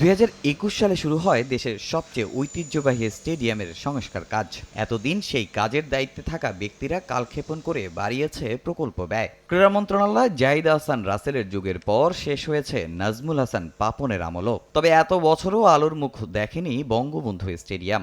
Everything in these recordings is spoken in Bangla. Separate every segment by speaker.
Speaker 1: দুই হাজার একুশ সালে শুরু হয় দেশের সবচেয়ে ঐতিহ্যবাহী স্টেডিয়ামের সংস্কার কাজ। এতদিন সেই কাজের দায়িত্বে থাকা ব্যক্তিরা কালক্ষেপণ করে বাড়িয়েছে প্রকল্প ব্যয়। ক্রীড়া মন্ত্রণালয় জাহিদ হাসান রাসেলের যুগের পর শেষ হয়েছে নাজমুল হাসান পাপনের আমলও। তবে এত বছরও আলোর মুখ দেখেনি বঙ্গবন্ধু স্টেডিয়াম।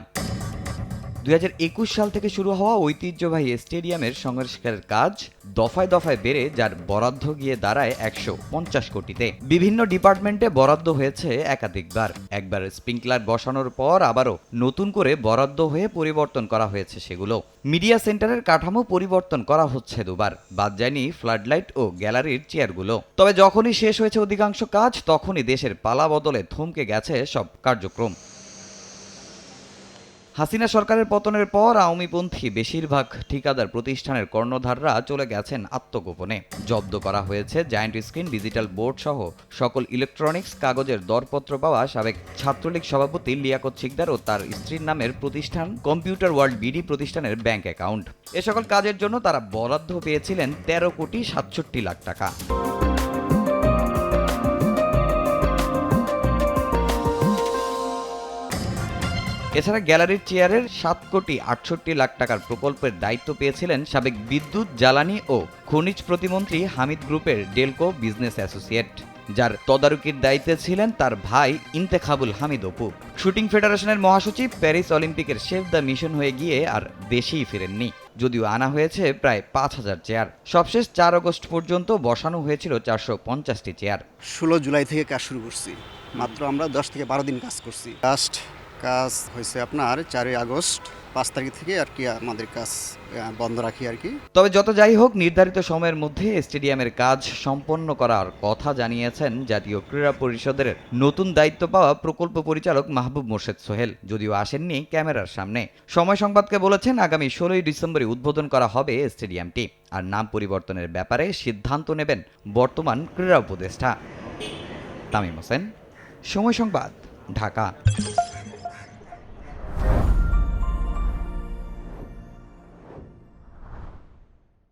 Speaker 1: দুই হাজার একুশ সাল থেকে শুরু হওয়া ঐতিহ্যবাহী স্টেডিয়ামের সংস্কারের কাজ দফায় দফায় বেড়ে যার বরাদ্দ গিয়ে দাঁড়ায় একশো পঞ্চাশ কোটিতে। বিভিন্ন ডিপার্টমেন্টে বরাদ্দ হয়েছে একাধিকবার। একবার স্প্রিংকলার বসানোর পর আবারও নতুন করে বরাদ্দ হয়ে পরিবর্তন করা হয়েছে সেগুলো। মিডিয়া সেন্টারের কাঠামো পরিবর্তন করা হচ্ছে দুবার। বাদ যায়নি ফ্লাডলাইট ও গ্যালারির চেয়ারগুলো। তবে যখনই শেষ হয়েছে অধিকাংশ কাজ, তখনই দেশের পালা বদলে থমকে গেছে সব কার্যক্রম। হাসিনা সরকারের পতনের পর আওয়ামীপন্থী বেশিরভাগ ঠিকাদার প্রতিষ্ঠানের কর্ণধাররা চলে গেছেন আত্মগোপনে। জব্দ করা হয়েছে জায়ান্ট স্ক্রিন, ডিজিটাল বোর্ড সহ সকল ইলেকট্রনিক্স কাগজের দরপত্র পাওয়া সাবেক ছাত্রলীগ সভাপতি লিয়াকত শিকদার ও তার স্ত্রীর নামের প্রতিষ্ঠান কম্পিউটার ওয়ার্ল্ড বিডি প্রতিষ্ঠানের ব্যাংক অ্যাকাউন্ট। এ সকল কাজের জন্য তারা বরাদ্দ পেয়েছিলেন তেরো কোটি সাতষট্টি লাখ টাকা। এছাড়া গ্যালারির চেয়ারের সাত কোটি আটষট্টি লাখ টাকার প্রকল্পের দায়িত্ব পেয়েছিলেন সাবেক বিদ্যুৎ, জ্বালানি ও খনিজ প্রতিমন্ত্রী হামিদ গ্রুপের ডেলকো বিজনেস অ্যাসোসিয়েট, যার তদারকির দায়িত্বে ছিলেন তার ভাই ইন্তেখাবুল হামিদ অপু। শুটিং ফেডারেশনের মহাসচিব প্যারিস অলিম্পিকের শেফ দ্য মিশন হয়ে গিয়ে আর দেশেই ফিরেননি, যদিও আনা হয়েছে প্রায় পাঁচ হাজার চেয়ার। সবশেষ চার আগস্ট পর্যন্ত বসানো হয়েছিল চারশো পঞ্চাশটি চেয়ার।
Speaker 2: ষোলো জুলাই থেকে কাজ শুরু করছি। মাত্র আমরা দশ থেকে বারো দিন কাজ করছি। লাস্ট কাজ হয়েছে আপনার চারই আগস্ট, পাঁচ তারিখ থেকে আর কি আমাদের কাজ বন্ধ রাখি আর কি।
Speaker 1: তবে যত যাই হোক, নির্ধারিত সময়ের মধ্যে স্টেডিয়ামের কাজ সম্পন্ন করার কথা জানিয়েছেন জাতীয় ক্রীড়া পরিষদের নতুন দায়িত্ব পাওয়া প্রকল্প পরিচালক মাহবুব মোর্শেদ সোহেল, যদিও আসেননি ক্যামেরার সামনে। সময় সংবাদকে বলেছেন, আগামী ষোলোই ডিসেম্বরে উদ্বোধন করা হবে স্টেডিয়ামটি। আর নাম পরিবর্তনের ব্যাপারে সিদ্ধান্ত নেবেন বর্তমান ক্রীড়া উপদেষ্টা। তামিম হোসেন, সময় সংবাদ, ঢাকা।